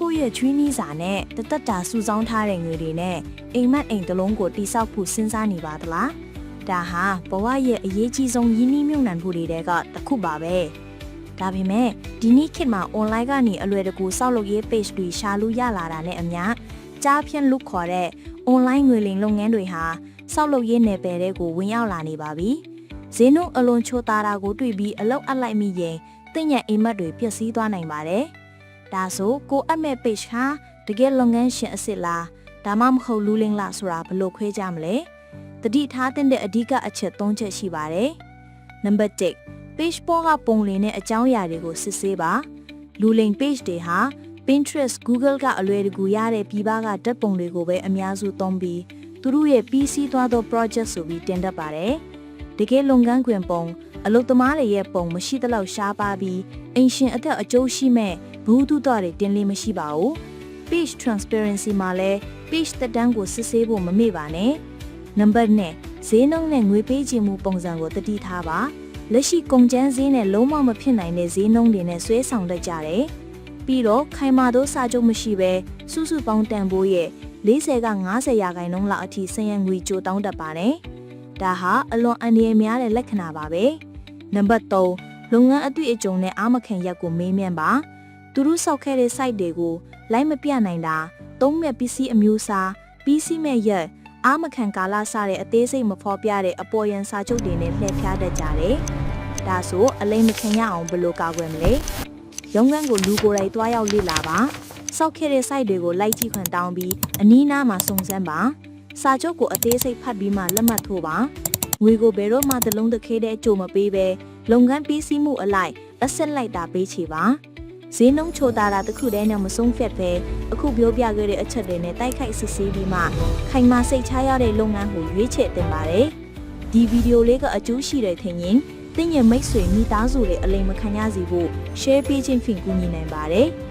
ကိုယ့်ရဲ့ချွေးနီးစာနဲ့တသက်တာစုဆောင်းထားတဲ့ငွေတွေနဲ့အိမ်မက်အိမ်တစ်လုံးကိုတိစောက်ဖို့စဉ်းစားနေပါသလားဒါဟာဘဝရဲ့အရေးကြီးဆုံးရင်းနှီးမြှုပ်နှံမှုတွေကတစ်ခုပါပဲဒါပေမဲ့ဒီနေ့ခေတ်မှာ online ကနေအလွယ်တကူစောက်လုပ်ရေး page တွေရှာလို့ရလာတာနဲ့အမျှကြားဖြန့်လုခေါ်တဲ့ online ငွေလိမ်လုပ်ငန်းတွေဟာစောက်လုပ်ရေးနယ်ပယ်တွေကိုဝင်ရောက်လာနေပါပြီဈေးနှုန်းအလွန်ချိုတာတာကိုတွေ့ပြီးအလောက်အလိုက်မိရင်တင့်ရဲ့အိမ်မက်တွေပျက်စီးသွားနိုင်ပါတယ် ဒါဆိုကိုအပ်မဲ့ page ဟာတကယ်လုပ်ငန်းရှင်အစ်စ်လားဒါမှမဟုတ်လူလင်းလားဆိုတာဘယ်လိုခွဲကြမလဲတတိထားတဲ့အဓိကအချက်၃ချက်ရှိပါတယ်နံပါတ်1 page ပေါ်ကပုံလင်းတဲ့အကြောင်းအရာတွေကိုစစ်ဆေးပါလူလိမ် page တွေဟာ Pinterest Google ကအလွယ်တကူရတဲ့ပြည်ပကဓာတ်ပုံတွေကိုပဲအများစုသုံးပြီးသူတို့ရဲ့ PC သွားသော project ဆိုပြီးတင်တတ်ပါတယ်တကယ်လုပ်ငန်းခွင်ပုံအလုပ်သမားတွေရဲ့ပုံမရှိသလောက်ရှားပါပြီးအင်ရှင်အသက်အကျိုးရှိမဲ့ ဘူးတုတော်တွေတင်လေးမရှိပါဘူး page transparency မှာလည်း page တက်တန်းကိုစစ်ဆေးဖို့မမေ့ပါနဲ့နံပါတ်2ဈေးနှုန်းနဲ့ငွေပေးချေမှုပုံစံကိုတတိထားပါလက်ရှိကုန်ကျန်းဈေးနဲ့လုံးဝမဖြစ်နိုင်တဲ့ဈေးနှုန်းတွေနဲ့ဆွဲဆောင်တတ်ကြတယ်ပြီးတော့ခိုင်မာသောစာချုပ်မရှိဘဲစုစုပေါင်းတန်ဖိုးရဲ့40က90ရာခိုင်နှုန်းလောက်အထိဆင်းရဲငွေကြိုတောင်းတတ်ပါတယ်ဒါဟာအလွန်အန္တရာယ်များတဲ့လက္ခဏာပါပဲနံပါတ်3လုပ်ငန်းအတွေ့အကြုံနဲ့အာမခံရက်ကိုမေးမြန်းပါ သူတို့စောက်ခဲ့တဲ့ site တွေကိုလိုက်မပြနိုင်တာသုံးမဲ့ပစ္စည်းအမျိုးအစားပစ္စည်းမဲ့ရက်အာမခံကာလစတဲ့အသေးစိတ်မဖော်ပြတဲ့အပေါ်ယံစာချုပ်တွေနဲ့လှည့်ဖျားတတ်ကြတယ်။ဒါဆိုအလိမ့်မခံရအောင်ဘယ်လိုကာကွယ်မလဲ။ရုံးခန်းကိုလူကိုယ်တိုင်တွားရောက်လေ့လာပါ။စောက်ခဲ့တဲ့ site တွေကိုလိုက်ကြည့်ခွင့်တောင်းပြီးအနီးနားမှာစုံစမ်းပါ။စာချုပ်ကိုအသေးစိတ်ဖတ်ပြီးမှလက်မှတ်ထိုးပါ။ငွေကိုဘယ်တော့မှသလုံးတစ်ခဲတဲ့အကျိုးမပေးဘဲလုပ်ငန်းပြီးစီးမှုအလိုက်အဆက်လိုက်တာပေးချေပါ။ ဈေးနှုန်းချိုတာတာတစ်ခုတည်းနဲ့မဆုံးဖြတ်ပဲအခုပြောပြခဲ့တဲ့အချက်တွေနဲ့တိုက်ခိုက်စစ်ဆေးပြီးမှခိုင်မာစိတ်ချရတဲ့လုပ်ငန်းကိုရွေးချယ်တင်ပါတယ်။ဒီဗီဒီယိုလေးကအကျိုးရှိတဲ့ထင်ရင်သင်ရဲ့မိတ်ဆွေမိသားစုတွေအလိမ်မခံရစေဖို့ share ပေးခြင်းဖြင့်ကူညီနိုင်ပါတယ်။